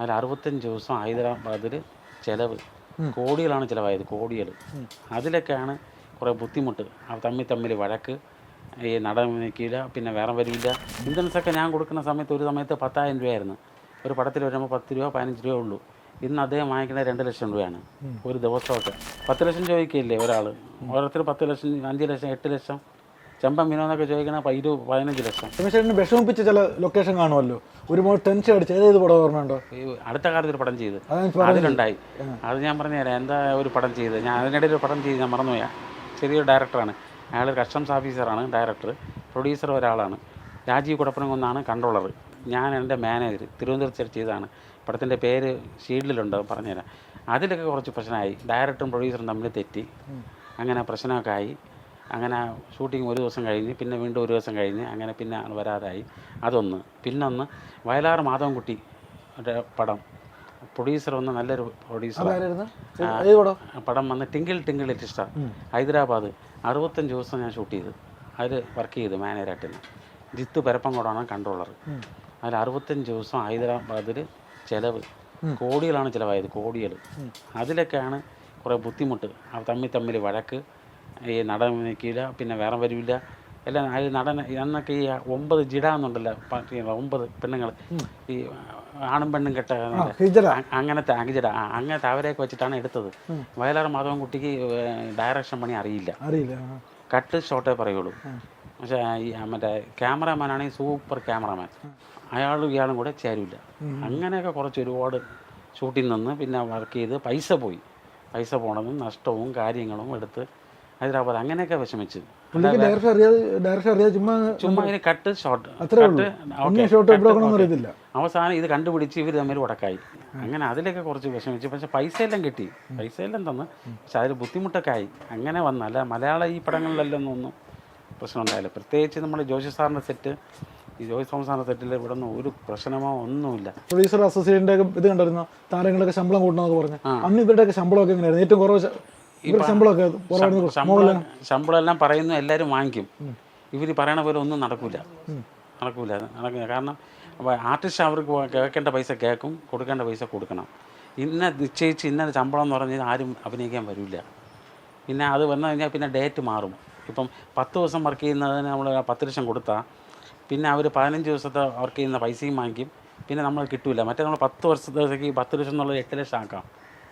അതിൽ അറുപത്തഞ്ച് ദിവസം ഹൈദരാബാദിൽ ചിലവ്. കോടികളാണ് ചിലവായത് കോടികൾ അതിലൊക്കെയാണ് കുറേ ബുദ്ധിമുട്ട്. തമ്മിൽ തമ്മിൽ വഴക്ക് ഈ നടൻ നിൽക്കില്ല പിന്നെ വേറെ വരില്ല ഇൻഷുറൻസൊക്കെ ഞാൻ കൊടുക്കുന്ന സമയത്ത് ഒരു സമയത്ത് പത്തായിരം രൂപയായിരുന്നു. ഒരു പടത്തിൽ വരുമ്പോൾ പത്ത് രൂപ പതിനഞ്ച് രൂപ ഉള്ളൂ. ഇന്ന് അദ്ദേഹം വാങ്ങിക്കുന്നത് രണ്ട് ലക്ഷം രൂപയാണ് ഒരു ദിവസമൊക്കെ. പത്ത് ലക്ഷം ചോദിക്കില്ലേ ഒരാൾ ഓരോരുത്തർ പത്ത് ലക്ഷം അഞ്ച് ലക്ഷം എട്ട് ലക്ഷം. ചെമ്പൻ വിനോദൊക്കെ ചോദിക്കണ ഇത് പതിനഞ്ച് ലക്ഷം. രമേശേട്ടന് വിഷമിപ്പിച്ച ചില ലൊക്കേഷൻ കാണുമല്ലോ? ഒരുപാട് ടെൻഷൻ അടിച്ച്. ഏതേത് പടം ഓർമ്മയുണ്ടോ? ഈ അടുത്ത കാലത്ത് ഒരു പടം ചെയ്ത്. അതിലുണ്ടായി. അത് ഞാൻ പറഞ്ഞുതരാം. എന്താ ഒരു പടം ചെയ്ത്? ഞാൻ അതിനിടയിൽ ഒരു പടം ചെയ്ത് ഞാൻ മറന്നുപോയാ. ചെറിയൊരു ഡയറക്ടറാണ് അയാൾ കസ്റ്റംസ് ഓഫീസറാണ് ഡയറക്ടർ പ്രൊഡ്യൂസർ ഒരാളാണ്. രാജീവ് കുടപ്പനകുന്നാണ് കൺട്രോളർ ഞാൻ എന്റെ മാനേജർ തിരുവനന്തപുരത്ത് ചെയ്തതാണ്. പടത്തിന്റെ പേര് ഷീൽഡിലുണ്ട് പറഞ്ഞുതരാം. അതിലൊക്കെ കുറച്ച് പ്രശ്നമായി. ഡയറക്ടറും പ്രൊഡ്യൂസറും തമ്മിൽ തെറ്റി. അങ്ങനെ പ്രശ്നമൊക്കെ ആയി. അങ്ങനെ ഷൂട്ടിങ് ഒരു ദിവസം കഴിഞ്ഞ് പിന്നെ വീണ്ടും ഒരു ദിവസം കഴിഞ്ഞ് അങ്ങനെ പിന്നെ വരാതായി അതൊന്ന്. പിന്നൊന്ന് വയലാർ മാധവൻകുട്ടി പടം. പ്രൊഡ്യൂസർ വന്ന് നല്ലൊരു പ്രൊഡ്യൂസർ പടം? വന്ന് ടിങ്കിൾ ടിങ്കിൾ ഇഷ്ട ഹൈദരാബാദ് അറുപത്തഞ്ച് ദിവസം ഞാൻ ഷൂട്ട് ചെയ്ത്. അതിൽ വർക്ക് ചെയ്തു മാനേജറായിട്ട് ജിത്ത് പരപ്പങ്കോടാണ് കൺട്രോളർ അതിൽ അറുപത്തഞ്ച് ദിവസം ഹൈദരാബാദിൽ ചിലവ്. കോടികളാണ് ചിലവായത് കോടികൾ അതിലൊക്കെയാണ് കുറേ ബുദ്ധിമുട്ട്. തമ്മിൽ തമ്മിൽ വഴക്ക്. ഈ നടൻ നിൽക്കില്ല പിന്നെ വേറെ വരില്ല. എല്ലാം അത് നടൻ അന്നൊക്കെ ഈ ഒമ്പത് ജിഡ എന്നുണ്ടല്ലോ ഒമ്പത് പെണ്ണുങ്ങൾ ഈ ആണും പെണ്ണും കെട്ട അങ്ങനത്തെ അങ്കിജട അങ്ങനത്തെ അവരെയൊക്കെ വെച്ചിട്ടാണ് എടുത്തത്. വയലാർ മാധവൻ കുട്ടിക്ക് ഡയറക്ഷൻ പണി അറിയില്ല. അറിയില്ല കട്ട് ഷോട്ടേ പറയുള്ളൂ. പക്ഷേ ഈ മറ്റേ ക്യാമറാമാനാണെങ്കിൽ സൂപ്പർ ക്യാമറാമാൻ. അയാളും ഇയാളും കൂടെ ചേരില്ല അങ്ങനെയൊക്കെ കുറച്ച് ഒരുപാട് ഷൂട്ടിൽ നിന്ന് പിന്നെ വർക്ക് ചെയ്ത് പൈസ പോയി. പൈസ പോണതും നഷ്ടവും കാര്യങ്ങളും എടുത്ത് ഹൈദരാബാദ് അങ്ങനെയൊക്കെ വിഷമിച്ചു. അറിയാതെ ഡയറക്റ്റ് അറിയാതെ ചുമ്മാ ചുമ്മാ അതിന് കട്ട് ഷോട്ട് കട്ട് ഷോട്ട് അവസാനം ഇത് കണ്ടുപിടിച്ച് ഇവർ തമ്മിൽ ഉടക്കായി. അങ്ങനെ അതിലൊക്കെ കുറച്ച് വിഷമിച്ചു. പക്ഷെ പൈസ എല്ലാം കിട്ടി. പൈസ എല്ലാം തന്ന്. പക്ഷെ അതിൽ ബുദ്ധിമുട്ടൊക്കെ ആയി അങ്ങനെ വന്നല്ല മലയാള ഈ പടങ്ങളിലെല്ലാം ഒന്നും പ്രശ്നം ഉണ്ടായില്ല. പ്രത്യേകിച്ച് നമ്മുടെ ജോഷി സാറിന്റെ സെറ്റ് ഈ ജോയ് തോമസ് തെറ്റിൽ ഇവിടെ നിന്ന് ഒരു പ്രശ്നമോ ഒന്നുമില്ല. പ്രൊഡ്യൂസർ അസോസിയേഷന്റെ ഇത് കണ്ടിരുന്ന താരങ്ങളൊക്കെ ശമ്പളം കൂട്ടണമെന്നൊക്കെ പറഞ്ഞു. അന്ന് ഇവരുടെയൊക്കെ ശമ്പളമൊക്കെ എങ്ങനെയായിരുന്നു? ഏറ്റവും കുറവ് ശമ്പളം ശമ്പളം എല്ലാം പറയുന്നു എല്ലാവരും വാങ്ങിക്കും. ഇവർ പറയണ പോലെ ഒന്നും നടക്കൂല. നടക്കൂല നടക്കില്ല കാരണം ആർട്ടിസ്റ്റ് അവർക്ക് കേൾക്കേണ്ട പൈസ കേൾക്കും കൊടുക്കേണ്ട പൈസ കൊടുക്കണം. ഇന്ന നിശ്ചയിച്ച് ഇന്ന ശമ്പളം എന്ന് പറഞ്ഞാൽ ആരും അഭിനയിക്കാൻ വരില്ല പിന്നെ അത് വന്നു കഴിഞ്ഞാൽ പിന്നെ ഡേറ്റ് മാറും. ഇപ്പം പത്ത് ദിവസം വർക്ക് ചെയ്യുന്നതിന് നമ്മൾ പത്ത് ലക്ഷം കൊടുത്താൽ പിന്നെ അവർ പതിനഞ്ച് ദിവസത്തെ വർക്ക് ചെയ്യുന്ന പൈസയും വാങ്ങിക്കും. പിന്നെ നമ്മൾ കിട്ടില്ല മറ്റേ നമ്മൾ പത്ത് വർഷത്തേക്ക് പത്ത് ലക്ഷം എന്നുള്ളത് എട്ട് ലക്ഷം ആക്കാം.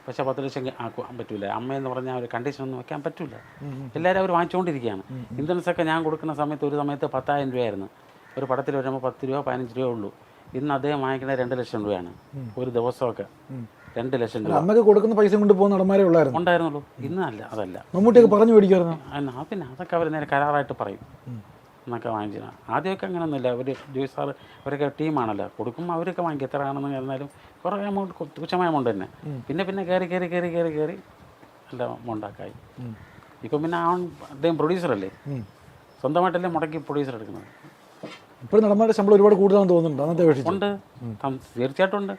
പക്ഷേ പത്ത് ലക്ഷം ആക്കാൻ പറ്റൂല. അമ്മയെന്ന് പറഞ്ഞാൽ ഒരു കണ്ടീഷൻ ഒന്നും വെക്കാൻ പറ്റൂല. എല്ലാവരും അവർ വാങ്ങിച്ചുകൊണ്ടിരിക്കുകയാണ്. ഇൻഷുറൻസ് ഒക്കെ ഞാൻ കൊടുക്കുന്ന സമയത്ത് ഒരു സമയത്ത് പത്തായിരം രൂപയായിരുന്നു. ഒരു പടത്തിൽ വരുമ്പോൾ പത്ത് രൂപ പതിനഞ്ച് രൂപ ഉള്ളൂ. ഇന്ന് അദ്ദേഹം വാങ്ങിക്കുന്നത് രണ്ട് ലക്ഷം രൂപയാണ്. ഒരു ദിവസമൊക്കെ. രണ്ട് ലക്ഷം രൂപ. അമ്മയ്ക്ക് കൊടുക്കുന്ന പൈസ കൊണ്ട് പോകുന്ന നടന്മാരെ ഉള്ളായിരുന്നു. ഉണ്ടായിരുന്നുള്ളൂ. ഇന്നല്ല അതല്ല. മമ്മൂട്ടിയൊക്കെ പറഞ്ഞു മേടിക്കുമായിരുന്നു. ആ പിന്നെ അതൊക്കെ അവർ നേരെ കരാറായിട്ട് പറയും. എന്നൊക്കെ വാങ്ങിച്ചിരുന്നു ആദ്യമൊക്കെ അങ്ങനെയൊന്നുമില്ല അവർ ജോയി സാർ അവരൊക്കെ ടീമാണല്ലോ. കൊടുക്കുമ്പോൾ അവരൊക്കെ വാങ്ങിക്കും. എത്ര ആണെന്ന് പറഞ്ഞാലും കുറേ എമൗണ്ട് തുച്ഛമായ എമൗണ്ട് തന്നെ. പിന്നെ പിന്നെ കയറി കയറി കയറി കയറി കയറി നല്ല എമൗണ്ടാക്കായി ഇപ്പം പിന്നെ ആൺ അദ്ദേഹം പ്രൊഡ്യൂസറല്ലേ സ്വന്തമായിട്ടല്ലേ മുടക്കി പ്രൊഡ്യൂസർ എടുക്കുന്നത്? ഇപ്പോഴും നടന്മാരുടെ ശമ്പളം ഒരുപാട് കൂടുതലാണെന്ന് തോന്നുന്നുണ്ട്. അന്നത്തെ അപേക്ഷിച്ച് ഉണ്ട്. തീർച്ചയായിട്ടും ഉണ്ട്.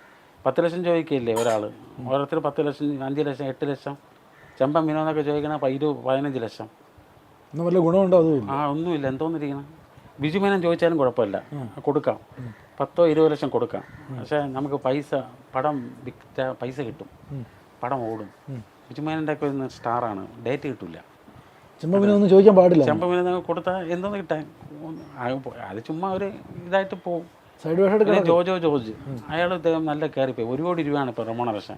പത്ത് ലക്ഷം ചോദിക്കില്ലേ ഒരാൾ ഓരോരുത്തർ പത്ത് ലക്ഷം അഞ്ച് ലക്ഷം എട്ട് ലക്ഷം. ചെമ്പൻ വിനോദൊക്കെ ചോദിക്കണ ഇരു പതിനഞ്ച് ലക്ഷം. ഒന്നും വല്ല ഗുണമുണ്ടോ അതുമില്ല ആ ഒന്നുമില്ല. എന്തോന്നിരിക്കണം? ബിജുമേനൻ ചോദിച്ചാലും കുഴപ്പമില്ല. കൊടുക്കാം. പത്തോ ഇരുപത് ലക്ഷം കൊടുക്കാം. പക്ഷേ നമുക്ക് പൈസ പടം വിറ്റ പൈസ കിട്ടും. പടം ഓടും. ബിജു ബിജുമേനന്റെ ഒക്കെ ഒന്ന് സ്റ്റാറാണ്. ഡേറ്റ് കിട്ടില്ല ചുമ്മാ പിന്നെ ചോദിക്കാൻ പാടില്ല. ചെമ്പമീന കൊടുത്താൽ എന്തോന്ന് കിട്ടാൻ? അത് ചുമ്മാ ഒരു ഇതായിട്ട് പോകും സൈഡ് ജോജോ ജോർജ്. അയാൾ ഇദ്ദേഹം നല്ല കയറിപ്പോയി. ഒരു കോടി രൂപയാണ് ഇപ്പോൾ റെമോണറേഷൻ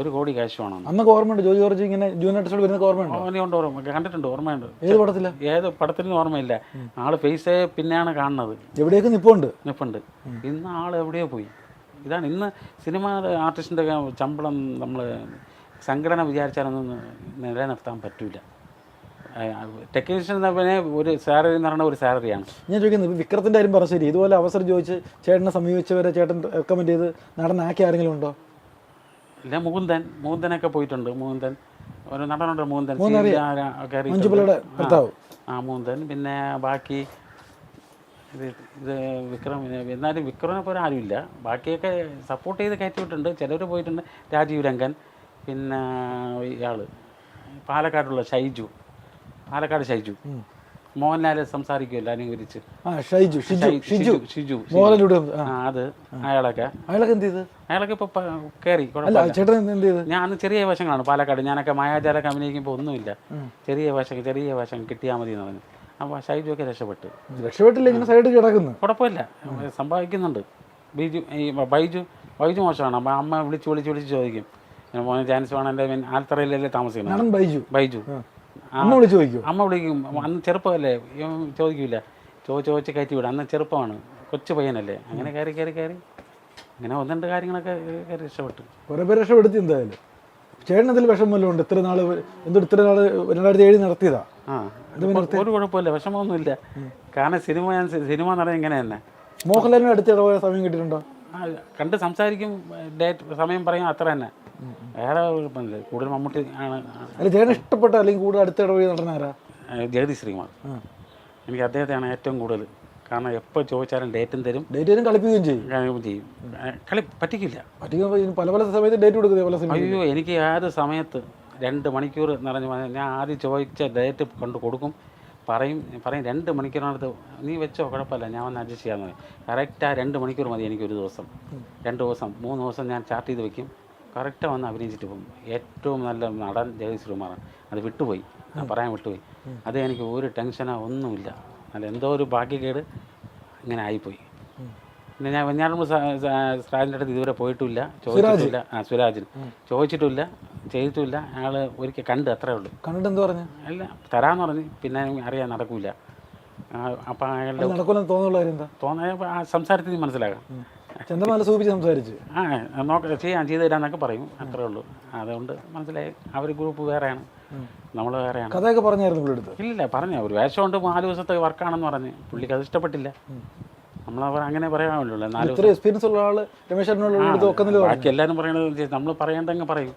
ഒരു കോടി ക്യാഷ് വേണം അന്ന്. ഓർമ്മയുണ്ട്. ജോജി ജോർജ് ഇങ്ങനെ ജൂനിയർ എപ്പിസോഡ് വരുന്ന ഓർമ്മയുണ്ടോ? ഓർമ്മയുണ്ട് ഓർമ്മ. കണ്ടിട്ടുണ്ട് ഓർമ്മയുണ്ട്. ഏത് പടത്തില്ല ഏത് പടത്തിനും ഓർമ്മയില്ല. ആൾ ഫേസ് പിന്നെയാണ് കാണുന്നത്. എവിടെയൊക്കെ നിപ്പുണ്ട്? നിപ്പുണ്ട്. ഇന്ന് ആൾ എവിടെയോ പോയി. ഇതാണ് ഇന്ന് സിനിമ ആർട്ടിസ്റ്റിന്റെ ശമ്പളം നമ്മൾ സംഘടന വിചാരിച്ചാലൊന്നും നിലനിർത്താൻ പറ്റൂല. ടെക്നീഷ്യൻ പിന്നെ ഒരു സാലറി എന്ന് പറയുന്ന ഒരു സാലറിയാണ് ഞാൻ ചോദിക്കുന്നത് വിക്രത്തിന്റെ കാര്യം പറഞ്ഞ ശരി. ഇതുപോലെ അവസരം ചോദിച്ച് ചേട്ടനെ സമീപിച്ചവരെ ചേട്ടൻ റെക്കമെൻഡ് ചെയ്ത് നടനാക്കി ആരെങ്കിലും ഉണ്ടോ? ഇല്ല മുകുന്ദൻ മുകുന്ദനൊക്കെ പോയിട്ടുണ്ട്. മുകുന്ദൻ ഒരു നടനുണ്ട് മുകുന്ദൻ ആ- കയറിയിട്ടുണ്ട്. മുകുന്ദൻ പിന്നെ ബാക്കി ഇത് ഇത് വിക്രം എന്നാലും വിക്രമിനെ പോലെ ആരുമില്ല. ബാക്കിയൊക്കെ സപ്പോർട്ട് ചെയ്ത് കയറ്റി വിട്ടിട്ടുണ്ട് ചിലർ പോയിട്ടുണ്ട്. രാജീവ് രംഗൻ പിന്നെ ഇയാൾ പാലക്കാടുള്ള ഷൈജു. പാലക്കാട് ഷൈജു. മോഹൻലാൽ സംസാരിക്കുമല്ലോ അനുകരിച്ച്. ഷൈജു ഷിജു ഷിജു ഷിജു അത് അയാളൊക്കെ. അയാളൊക്കെ എന്ത് ചെയ്ത്? അയാളൊക്കെ ഇപ്പൊ കയറി അല്ല ചേട്ടൻ എന്ത് എന്ത് ചെയ്ത്? ഞാൻ ചെറിയ വേഷങ്ങളാണ് പാലക്കാട്. ഞാനൊക്കെ മായാജാലൊക്കെ അഭിനയിക്കുമ്പോൾ ഒന്നുമില്ല. ചെറിയ വേഷം ചെറിയ വേഷം കിട്ടിയാൽ മതി എന്ന് പറഞ്ഞു. അപ്പോൾ ഷൈജു ഒക്കെ രക്ഷപ്പെട്ടു. രക്ഷപ്പെട്ടില്ല ഇങ്ങനെ സൈഡ് കിടക്കുന്നു. കുഴപ്പമില്ല. സംഭവിക്കുന്നുണ്ട്. ബൈജു ഈ ബൈജു ബൈജു മോശമാണ്. അപ്പം അമ്മ വിളിച്ച് വിളിച്ച് വിളിച്ച് ചോദിക്കും. മോനെ ചാൻസ് വേണം എന്റെ ആൽത്തറയിലല്ലേ താമസിക്കുന്നത്? ബൈജു. ബൈജു. അമ്മ വിളിച്ചു ചോദിക്കോ അമ്മ വിളിക്കും. അന്ന് ചെറുപ്പമല്ലേ? ചോദിക്കൂല. ചോദിക്കില്ല ചോദിച്ച് ചോദിച്ച് കയറ്റി വിടും അന്ന് ചെറുപ്പമാണ്. കൊച്ചു പയ്യനല്ലേ. അങ്ങനെ കയറി കയറി കയറി. അങ്ങനെ ഒന്ന് രണ്ട് കാര്യങ്ങളൊക്കെ കയറി രക്ഷപ്പെട്ടു. കുറേ പേര് രക്ഷപ്പെടുത്തി എന്തായാലും. ചേട്ടനതിൽ വിഷമമല്ലോ ഉണ്ട് ഇത്ര നാൾ എന്തോ ഇത്ര നാൾ രണ്ടായിരത്തി ഏഴ് നടത്തിയതാ? ആ ഒരു കുഴപ്പമില്ല. വിഷമമൊന്നുമില്ല. കാരണം സിനിമ ഞാൻ സിനിമ പറഞ്ഞാൽ ഇങ്ങനെ തന്നെ മോഹൻലാലിന് അടുത്ത് ഇടപോയ സമയം കിട്ടിയിട്ടുണ്ടോ? കണ്ട് സംസാരിക്കും ഡേറ്റ് സമയം പറയും അത്ര തന്നെ. വേറെ കുഴപ്പമില്ല കൂടുതൽ മമ്മൂട്ടി ആണ് അല്ല ഇഷ്ടപ്പെട്ട അല്ലെങ്കിൽ കൂടുതൽ അടുത്ത് വഴി നടനാരാ ജഗതി ശ്രീകുമാർ. എനിക്ക് അദ്ദേഹത്തെയാണ് ഏറ്റവും കൂടുതൽ. കാരണം എപ്പോൾ ചോദിച്ചാലും ഡേറ്റും തരും. ഡേറ്റ് തരും കളിപ്പിക്കുകയും ചെയ്യും. ചെയ്യും. കളി പറ്റിക്കില്ല. പറ്റിക്കുമ്പോൾ പല പല സമയത്ത് ഡേറ്റ് കൊടുക്കുന്നത് പല സമയം അയ്യോ എനിക്ക് ഏത് സമയത്ത് രണ്ട് മണിക്കൂർ നിറഞ്ഞു ഞാൻ ആദ്യം ചോദിച്ച ഡേറ്റ് കൊണ്ട് കൊടുക്കും. പറയും പറയും രണ്ട് മണിക്കൂറിനടുത്ത് നീ വെച്ചോ കുഴപ്പമില്ല ഞാൻ വന്ന് അഡ്ജസ്റ്റ് ചെയ്യാമെന്ന് പറയും കറക്റ്റ് ആ രണ്ട് മണിക്കൂർ മതി എനിക്ക് ഒരു ദിവസം രണ്ട് ദിവസം മൂന്ന് ദിവസം ഞാൻ ചാർട്ട് ചെയ്ത് വെക്കും കറക്റ്റ് വന്ന് അഭിനയിച്ചിട്ട് പോകും ഏറ്റവും നല്ല നടൻ ജഗദീഷ് ശ്രീകുമാറാണ് അത് വിട്ടുപോയി ഞാൻ പറയാൻ വിട്ടുപോയി അത് എനിക്ക് ഒരു ടെൻഷനോ ഒന്നുമില്ല അല്ല എന്തോ ഒരു ഭാഗ്യക്കേട് ഇങ്ങനെ ആയിപ്പോയി പിന്നെ ഞാൻ വെഞ്ഞാറമ്പ് സ്രാജിന്റെ അടുത്ത് ഇതുവരെ പോയിട്ടില്ല ചോദിച്ചിട്ടില്ല ആ സുരാജിന് ചോദിച്ചിട്ടില്ല ചെയ്തിട്ടില്ല. അയാൾ ഒരിക്കൽ കണ്ട് അത്രേ ഉള്ളൂ. കണ്ടിട്ട് എന്ത് പറഞ്ഞു? അല്ല തരാന്ന് പറഞ്ഞു. പിന്നെ അറിയാൻ നടക്കൂല. അപ്പം അയാളുടെ നടക്കൂലെന്ന് തോന്നുന്നുള്ള കാര്യം എന്താ? ആ സംസാരത്തിൽ മനസ്സിലാകാം ചന്ദ്രമാല സൂചിപ്പിച്ച് സംസാരിച്ച്. ആ നോക്ക ചെയ്യാം ചെയ്തു തരാന്നൊക്കെ പറയും. അത്രേ ഉള്ളൂ. അതുകൊണ്ട് മനസ്സിലായി. അവർ ഗ്രൂപ്പ് വേറെയാണ്. നമ്മൾ വേറെയാണ്. കഥയൊക്കെ പറഞ്ഞായിരുന്നു പുള്ളിയെടുത്ത് ഇല്ല പറഞ്ഞു. ഒരു വേഷം കൊണ്ട് നാല് ദിവസത്തെ വർക്കാണെന്ന് പറഞ്ഞ്. പുള്ളിക്ക് അത് ഇഷ്ടപ്പെട്ടില്ല. നമ്മൾ അങ്ങനെ പറയാമല്ലോ നാല് എക്സ്പീരിയൻസ് ഉള്ള ആൾ രമേശ് ബാക്കി എല്ലാവരും പറയണത് നമ്മൾ പറയേണ്ടങ്ങ് പറയും.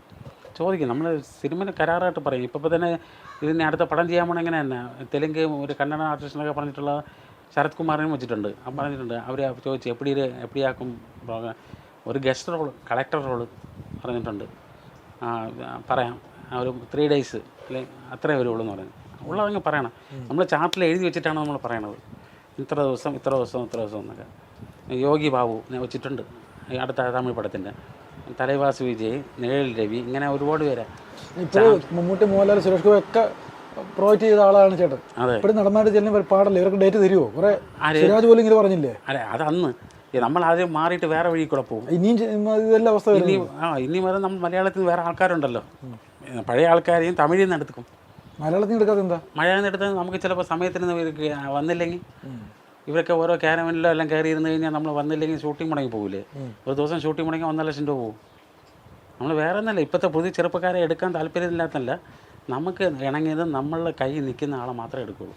ചോദിക്കും. നമ്മൾ സിനിമയിൽ കരാറായിട്ട് പറയും. ഇപ്പം തന്നെ ഇതിന് അടുത്ത പടം ചെയ്യാൻ പോകണം എങ്ങനെ തന്നെ? തെലുങ്ക് ഒരു കന്നഡ ആർട്ടിസ്റ്റിനൊക്കെ പറഞ്ഞിട്ടുള്ള ശരത് കുമാറിനും വെച്ചിട്ടുണ്ട്. ആ പറഞ്ഞിട്ടുണ്ട്. അവർ ചോദിച്ചു എപ്പിടി എപ്പിടിയാക്കും? പ്രോഗ്രാം ഒരു ഗസ്റ്റ് റോൾ കളക്ടർ റോൾ പറഞ്ഞിട്ടുണ്ട്. ആ, പറയാം. ആ, ഒരു ത്രീ ഡേയ്സ് അല്ലെ അത്രേ വരുള്ളൂ എന്ന് പറഞ്ഞു. ഉള്ളതങ്ങ് പറയണം. നമ്മൾ ചാർട്ടിൽ എഴുതി വെച്ചിട്ടാണ് നമ്മൾ പറയണത്. ഇത്ര ദിവസം ഇത്ര ദിവസം ഇത്ര ദിവസം എന്നൊക്കെ. യോഗി ബാബു ഞാൻ വെച്ചിട്ടുണ്ട്. അടുത്ത തമിഴ് പടത്തിന്റെ തലൈവാസ് വിജയ് നിഴൽ രവി ഇങ്ങനെ ഒരുപാട് പേരാണ് ഇപ്പോൾ മമ്മൂട്ടി മോഹൻലാൽ സുരേഷ് ഗോപി ഒക്കെ പ്രൊവൈഡ് ചെയ്ത ആളാണ് ചേട്ടൻ. അതെ. ഇപ്പോഴും നടന്മാരുടെ ചെല്ലുമ്പോൾ പാടല്ലേ? ഇവർക്ക് ഡേറ്റ് തരുമോ കുറെ സുരാജ് പോലും ഇങ്ങനെ പറഞ്ഞില്ലേ? അല്ലെ അത് അന്ന് നമ്മൾ ആദ്യം മാറിയിട്ട് വേറെ വഴി കൂടെ പോകും. ഇനിയും ഇതെല്ലാം അവസ്ഥ ഇനി ആ ഇനി വരെ നമ്മൾ മലയാളത്തിൽ വേറെ ആൾക്കാരുണ്ടല്ലോ. പഴയ ആൾക്കാരെയും തമിഴിൽ നിന്ന് എടുക്കും. മലയാളത്തിൽ നിന്ന് എടുക്കാതെന്താ എന്താ? മലയാളം നിന്ന് എടുത്താൽ നമുക്ക് ചിലപ്പോൾ സമയത്തിന് വന്നില്ലെങ്കിൽ. ഇവരൊക്കെ ഓരോ ക്യാരമനിലോ എല്ലാം കയറി ഇരുന്ന് കഴിഞ്ഞാൽ നമ്മൾ വന്നില്ലെങ്കിൽ ഷൂട്ടിംഗ് മുടങ്ങി പോകില്ലേ ഒരു ദിവസം ഷൂട്ടിംഗ് മുടങ്ങി ഒന്നര ലക്ഷം രൂപ പോകും നമ്മൾ വേറെ ഒന്നല്ല ഇപ്പോഴത്തെ പുതിയ ചെറുപ്പക്കാരെ എടുക്കാൻ താല്പര്യമില്ലാത്തല്ല നമുക്ക് ഇണങ്ങിയത് നമ്മളുടെ കൈ നിൽക്കുന്ന ആളെ മാത്രമേ എടുക്കുള്ളൂ.